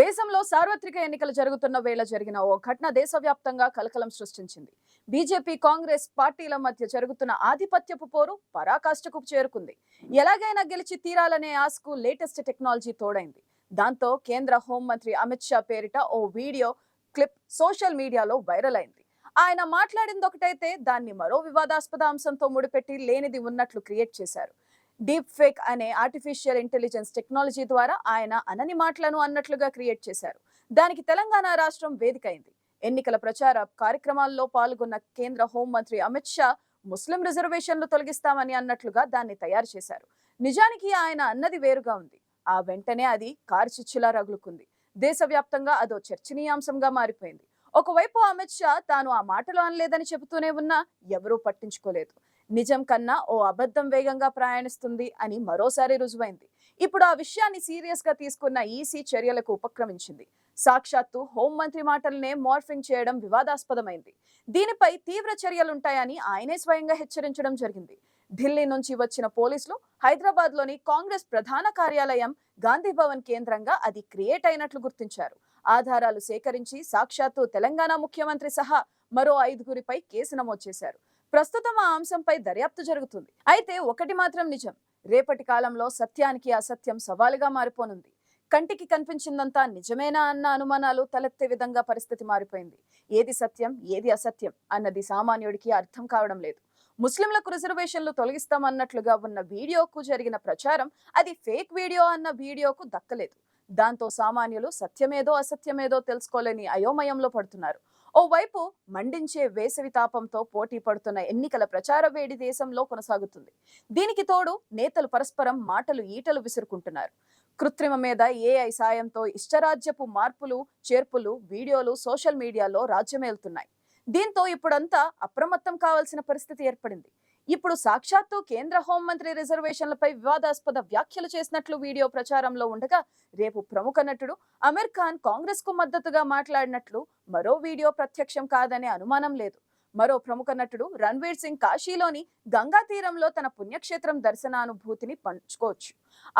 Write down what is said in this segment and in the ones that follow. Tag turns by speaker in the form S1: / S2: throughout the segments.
S1: దేశంలో సార్వత్రిక ఎన్నికలు జరుగుతున్న వేళ జరిగిన ఓ ఘటన దేశవ్యాప్తంగా కలకలం సృష్టించింది. బీజేపీ కాంగ్రెస్ పార్టీల మధ్య జరుగుతున్న ఆధిపత్యపు పోరు పరాకాష్ఠకు చేరుకుంది. ఎలాగైనా గెలిచి తీరాలనే ఆశకు లేటెస్ట్ టెక్నాలజీ తోడైంది. దాంతో కేంద్ర హోంమంత్రి అమిత్ షా పేరిట ఓ వీడియో క్లిప్ సోషల్ మీడియాలో వైరల్ అయింది. ఆయన మాట్లాడింది ఒకటైతే దాన్ని మరో వివాదాస్పద అంశంతో ముడిపెట్టి లేనిది ఉన్నట్లు క్రియేట్ చేశారు. డీప్ ఫేక్ అనే ఆర్టిఫిషియల్ ఇంటెలిజెన్స్ టెక్నాలజీ ద్వారా ఆయన అనని మాటలను అన్నట్లుగా క్రియేట్ చేశారు. దానికి తెలంగాణ రాష్ట్రం వేదికైంది. ఎన్నికల ప్రచార కార్యక్రమాల్లో పాల్గొన్న కేంద్ర హోంమంత్రి అమిత్ షా ముస్లిం రిజర్వేషన్లు తొలగిస్తామని అన్నట్లుగా దాన్ని తయారు చేశారు. నిజానికి ఆయన అన్నది వేరుగా ఉంది. ఆ వెంటనే అది కార్చిచ్చులా రగులుకుంది. దేశవ్యాప్తంగా అదో చర్చనీయాంశంగా మారిపోయింది. ఒకవైపు అమిత్ షా తాను ఆ మాటలు అనలేదని చెబుతూనే ఉన్నా ఎవరూ పట్టించుకోలేదు. నిజం కన్నా ఓ అబద్ధం వేగంగా ప్రయాణిస్తుంది అని మరోసారి రుజువైంది. ఇప్పుడు ఆ విషయాన్ని సీరియస్గా తీసుకున్న ఈసీ చర్యలకు ఉపక్రమించింది. సాక్షాత్తు హోంమంత్రి మాటలనే మార్ఫింగ్ చేయడం వివాదాస్పదమైంది. దీనిపై తీవ్ర చర్యలుంటాయని ఆయనే స్వయంగా హెచ్చరించడం జరిగింది. ఢిల్లీ నుంచి వచ్చిన పోలీసులు హైదరాబాద్లోని కాంగ్రెస్ ప్రధాన కార్యాలయం గాంధీ భవన్ కేంద్రంగా అది క్రియేట్ అయినట్లు గుర్తించారు. ఆధారాలు సేకరించి సాక్షాత్తు తెలంగాణ ముఖ్యమంత్రి సహా మరో ఐదుగురిపై కేసు నమోదు చేశారు. ప్రస్తుతం ఆ అంశంపై దర్యాప్తు జరుగుతుంది. అయితే ఒకటి మాత్రం నిజం. రేపటి కాలంలో సత్యానికి అసత్యం సవాలుగా మారిపోనుంది. కంటికి కనిపించిందంతా నిజమేనా అన్న అనుమానాలు తలెత్తే విధంగా పరిస్థితి మారిపోయింది. ఏది సత్యం ఏది అసత్యం అన్నది సామాన్యుడికి అర్థం కావడం లేదు. ముస్లింలకు రిజర్వేషన్లు తొలగిస్తామన్నట్లుగా ఉన్న వీడియోకు జరిగిన ప్రచారం అది ఫేక్ వీడియో అన్న వీడియోకు దక్కలేదు. దాంతో సామాన్యులు సత్యమేదో అసత్యమేదో తెలుసుకోలేని అయోమయంలో పడుతున్నారు. ఓవైపు మండించే వేసవి తాపంతో పోటీ పడుతున్న ఎన్నికల ప్రచార వేడి దేశంలో కొనసాగుతుంది. దీనికి తోడు నేతలు పరస్పరం మాటలు ఈటలు విసురుకుంటున్నారు. కృత్రిమ మీద ఏఐ సాయంతో ఇష్టరాజ్యపు మార్పులు చేర్పులు వీడియోలు సోషల్ మీడియాలో రాజ్యమేలుతున్నాయి. దీంతో ఇప్పుడంతా అప్రమత్తం కావాల్సిన పరిస్థితి ఏర్పడింది. ఇప్పుడు సాక్షాత్తు కేంద్ర హోంమంత్రి రిజర్వేషన్లపై వివాదాస్పద వ్యాఖ్యలు చేసినట్లు వీడియో ప్రచారంలో ఉండగా రేపు ప్రముఖ నటుడు అమీర్ ఖాన్ కాంగ్రెస్కు మద్దతుగా మాట్లాడినట్లు మరో వీడియో ప్రత్యక్షం కాదనే అనుమానం లేదు. మరో ప్రముఖ నటుడు రణ్వీర్ సింగ్ కాశీలోని గంగా తీరంలో తన పుణ్యక్షేత్రం దర్శనానుభూతిని పంచుకోవచ్చు.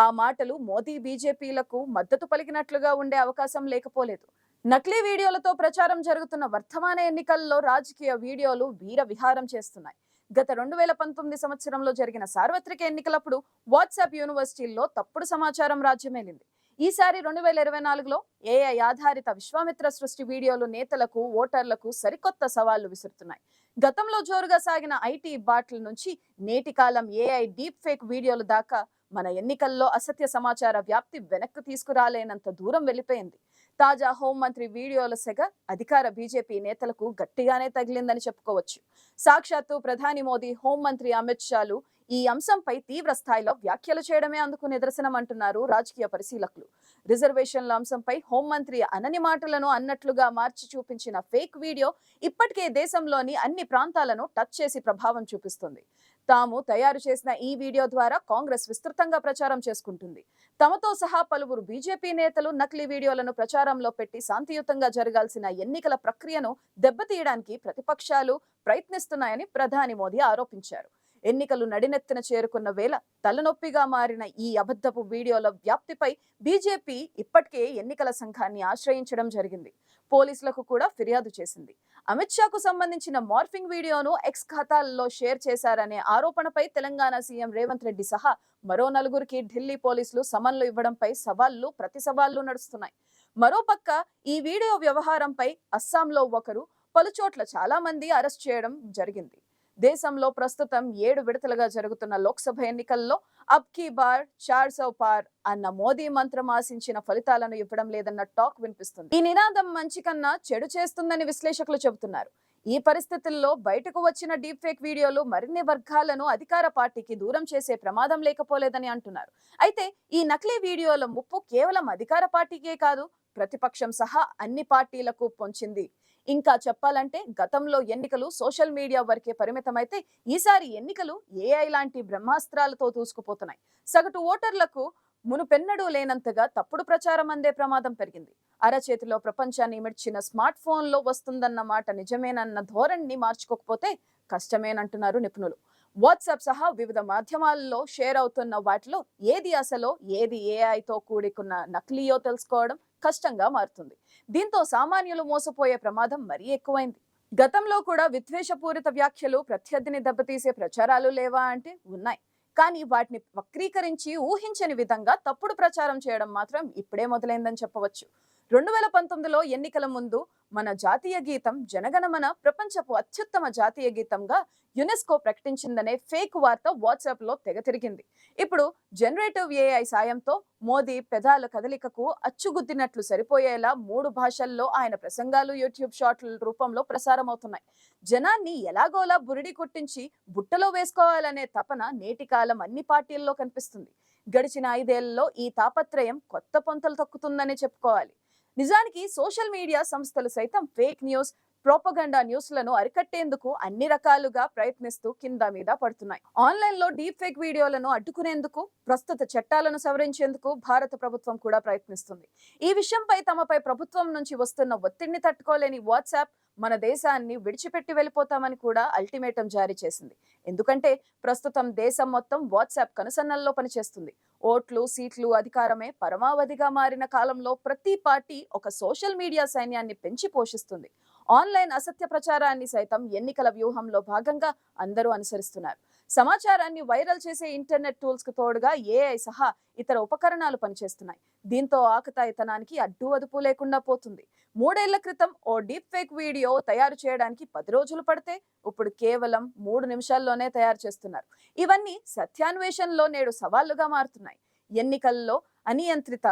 S1: ఆ మాటలు మోదీ బీజేపీలకు మద్దతు పలికినట్లుగా ఉండే అవకాశం లేకపోలేదు. నకిలీ వీడియోలతో ప్రచారం జరుగుతున్న వర్తమాన ఎన్నికల్లో రాజకీయ వీడియోలు వీర విహారం చేస్తున్నాయి. గత రెండు వేల పంతొమ్మిది సంవత్సరంలో జరిగిన సార్వత్రిక ఎన్నికలప్పుడు వాట్సాప్ యూనివర్సిటీల్లో తప్పుడు సమాచారం రాజ్యమేలింది. ఈసారి రెండు వేల ఇరవై నాలుగులో ఏఐ ఆధారిత విశ్వామిత్ర సృష్టి వీడియోలు నేతలకు ఓటర్లకు సరికొత్త సవాళ్ళు విసురుతున్నాయి. గతంలో జోరుగా సాగిన ఐటీ బాట్ల నుంచి నేటి కాలం ఏఐ డీప్ ఫేక్ వీడియోలు దాకా మన ఎన్నికల్లో అసత్య సమాచార వ్యాప్తి వెనక్కి తీసుకురాలేనంత దూరం వెళ్ళిపోయింది. తాజా హోంమంత్రి వీడియోల సెగ అధికార బీజేపీ నేతలకు గట్టిగానే తగిలిందని చెప్పుకోవచ్చు. సాక్షాత్తు ప్రధాని మోదీ హోంమంత్రి అమిత్ షాలు ఈ అంశంపై తీవ్ర స్థాయిలో వ్యాఖ్యలు చేయడమే అందుకు నిదర్శనం అంటున్నారు రాజకీయ పరిశీలకులు. రిజర్వేషన్ల అంశంపై హోంమంత్రి అనని మాటలను అన్నట్లుగా మార్చి చూపించిన ఫేక్ వీడియో ఇప్పటికే దేశంలోని అన్ని ప్రాంతాలను టచ్ చేసి ప్రభావం చూపిస్తుంది. తాము తయారు చేసిన ఈ వీడియో ద్వారా కాంగ్రెస్ విస్తృతంగా ప్రచారం చేసుకుంటుంది. తమతో సహా పలువురు బీజేపీ నేతలు నకిలీ వీడియోలను ప్రచారంలో పెట్టి శాంతియుతంగా జరగాల్సిన ఎన్నికల ప్రక్రియను దెబ్బతీయడానికి ప్రతిపక్షాలు ప్రయత్నిస్తున్నాయని ప్రధాని మోదీ ఆరోపించారు. ఎన్నికలు నడినెత్తిన చేరుకున్న వేళ తలనొప్పిగా మారిన ఈ అబద్ధపు వీడియోల వ్యాప్తిపై బీజేపీ ఇప్పటికే ఎన్నికల సంఘాన్ని ఆశ్రయించడం జరిగింది. పోలీసులకు కూడా ఫిర్యాదు చేసింది. అమిత్ షాకు సంబంధించిన మార్ఫింగ్ వీడియోను ఎక్స్ ఖాతాల్లో షేర్ చేశారనే ఆరోపణపై తెలంగాణ సీఎం రేవంత్ రెడ్డి సహా మరో నలుగురికి ఢిల్లీ పోలీసులు సమన్లు ఇవ్వడంపై సవాళ్ళు ప్రతి సవాళ్ళు నడుస్తున్నాయి. మరోపక్క ఈ వీడియో వ్యవహారంపై అస్సాంలో ఒకరు పలుచోట్ల చాలా మంది అరెస్ట్ చేయడం జరిగింది. దేశంలో ప్రస్తుతం ఏడు విడతలుగా జరుగుతున్న లోక్సభ ఎన్నికల్లో అబ్ కీ బార్ చార్ సౌ పార్ అన్న మోదీ మంత్రం ఆశించిన ఫలితాలను ఇవ్వడం లేదన్న టాక్ వినిపిస్తుంది. ఈ నినాదం మంచి కన్నా చెడు చేస్తుందని విశ్లేషకులు చెబుతున్నారు. ఈ పరిస్థితుల్లో బయటకు వచ్చిన డీప్ ఫేక్ వీడియోలు మరిన్ని వర్గాలను అధికార పార్టీకి దూరం చేసే ప్రమాదం లేకపోలేదని అంటున్నారు. అయితే ఈ నకిలీ వీడియోల ముప్పు కేవలం అధికార పార్టీకే కాదు ప్రతిపక్షం సహా అన్ని పార్టీలకు పొంచింది. ఇంకా చెప్పాలంటే గతంలో ఎన్నికలు సోషల్ మీడియా వరకే పరిమితమైతే ఈసారి ఎన్నికలు ఏఐ లాంటి బ్రహ్మాస్త్రాలతో దూసుకుపోతున్నాయి. సగటు ఓటర్లకు మునుపెన్నడూ లేనంతగా తప్పుడు ప్రచారం అందే ప్రమాదం పెరిగింది. అరచేతిలో ప్రపంచాన్ని మిడ్చిన స్మార్ట్ ఫోన్లో వస్తుందన్న మాట నిజమేనన్న ధోరణిని మార్చుకోకపోతే కష్టమేనంటున్నారు నిపుణులు. వాట్సాప్ సహా వివిధ మాధ్యమాల్లో షేర్ అవుతున్న వాటిలో ఏది అసలో ఏది ఏఐతో కూడుకున్న నకిలీయో తెలుసుకోవడం కష్టంగా మారుతుంది. దీంతో సామాన్యులు మోసపోయే ప్రమాదం మరీ ఎక్కువైంది. గతంలో కూడా విద్వేషపూరిత వ్యాఖ్యలు ప్రత్యర్థిని దెబ్బతీసే ప్రచారాలు లేవా అంటే ఉన్నాయి. కానీ వాటిని వక్రీకరించి ఊహించని విధంగా తప్పుడు ప్రచారం చేయడం మాత్రం ఇప్పుడే మొదలైందని చెప్పవచ్చు. రెండు వేల పంతొమ్మిదిలో ఎన్నికల ముందు మన జాతీయ గీతం జనగణమన ప్రపంచపు అత్యుత్తమ జాతీయ గీతంగా యునెస్కో ప్రకటించిందనే ఫేక్ వార్త వాట్సాప్లో తెగ తిరిగింది. ఇప్పుడు జనరేటివ్ ఏఐ సాయంతో మోదీ పెదాల కదలికకు అచ్చుగుద్దినట్లు సరిపోయేలా మూడు భాషల్లో ఆయన ప్రసంగాలు యూట్యూబ్ షార్ట్ల రూపంలో ప్రసారం అవుతున్నాయి జనాన్ని ఎలాగోలా బురిడి కొట్టించి బుట్టలో వేసుకోవాలనే తపన నేటి కాలం అన్ని పార్టీల్లో కనిపిస్తుంది. గడిచిన ఐదేళ్ళలో ఈ తాపత్రయం కొత్త పొంతలు తొక్కుతుందని చెప్పుకోవాలి. నిజానికి సోషల్ మీడియా సంస్థలు సైతం ఫేక్ న్యూస్ ప్రోపగండా న్యూస్లను అరికట్టేందుకు అన్ని రకాలుగా ప్రయత్నిస్తూ కింద మీద పడుతున్నాయి. ఆన్లైన్లో డీప్ ఫేక్ వీడియోలను అడ్డుకునేందుకు ప్రస్తుత చట్టాలను సవరించేందుకు భారత ప్రభుత్వం కూడా ప్రయత్నిస్తుంది. ఈ విషయంపై తమపై ప్రభుత్వం నుంచి వస్తున్న ఒత్తిడిని తట్టుకోలేని వాట్సాప్ మన దేశాన్ని విడిచిపెట్టి వెళ్ళిపోతామని కూడా అల్టిమేటం జారీ చేసింది. ఎందుకంటే ప్రస్తుతం దేశం మొత్తం వాట్సాప్ కనుసన్నల్లో పనిచేస్తుంది. ఓట్లు సీట్లు అధికారమే పరమావధిగా మారిన కాలంలో ప్రతి పార్టీ ఒక సోషల్ మీడియా సైన్యాన్ని పెంచి పోషిస్తుంది. ఆన్లైన్ అసత్య ప్రచారాన్ని సైతం ఎన్నికల వ్యూహంలో భాగంగా అందరూ అనుసరిస్తున్నారు. సమాచారాన్ని వైరల్ చేసే ఇంటర్నెట్ టూల్స్కు తోడుగా ఏఐ సహా ఇతర ఉపకరణాలు పనిచేస్తున్నాయి. దీంతో ఆకతాయితనానికి అడ్డు అదుపు లేకుండా పోతుంది. మూడేళ్ళ క్రితం ఓ డీప్ ఫేక్ వీడియో తయారు చేయడానికి పది రోజులు పడితే ఇప్పుడు కేవలం మూడు నిమిషాల్లోనే తయారు చేస్తున్నారు. ఇవన్నీ సత్యాన్వేషణలో నేడు సవాళ్ళుగా మారుతున్నాయి. ఎన్నికల్లో అనియంత్రిత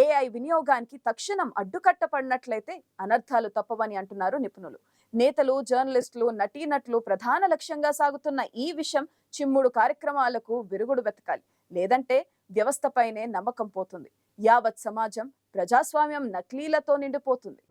S1: ఏఐ వినియోగానికి తక్షణం అడ్డుకట్టపడినట్లయితే అనర్థాలు తప్పవని అంటున్నారు నిపుణులు. నేతలు జర్నలిస్టులు నటీనట్లు ప్రధాన లక్ష్యంగా సాగుతున్న ఈ విషయం చిమ్ముడు కార్యక్రమాలకు విరుగుడు వెతకాలి. లేదంటే వ్యవస్థపైనే నమ్మకం పోతుంది. యావత్ సమాజం ప్రజాస్వామ్యం నకిలీలతో నిండిపోతుంది.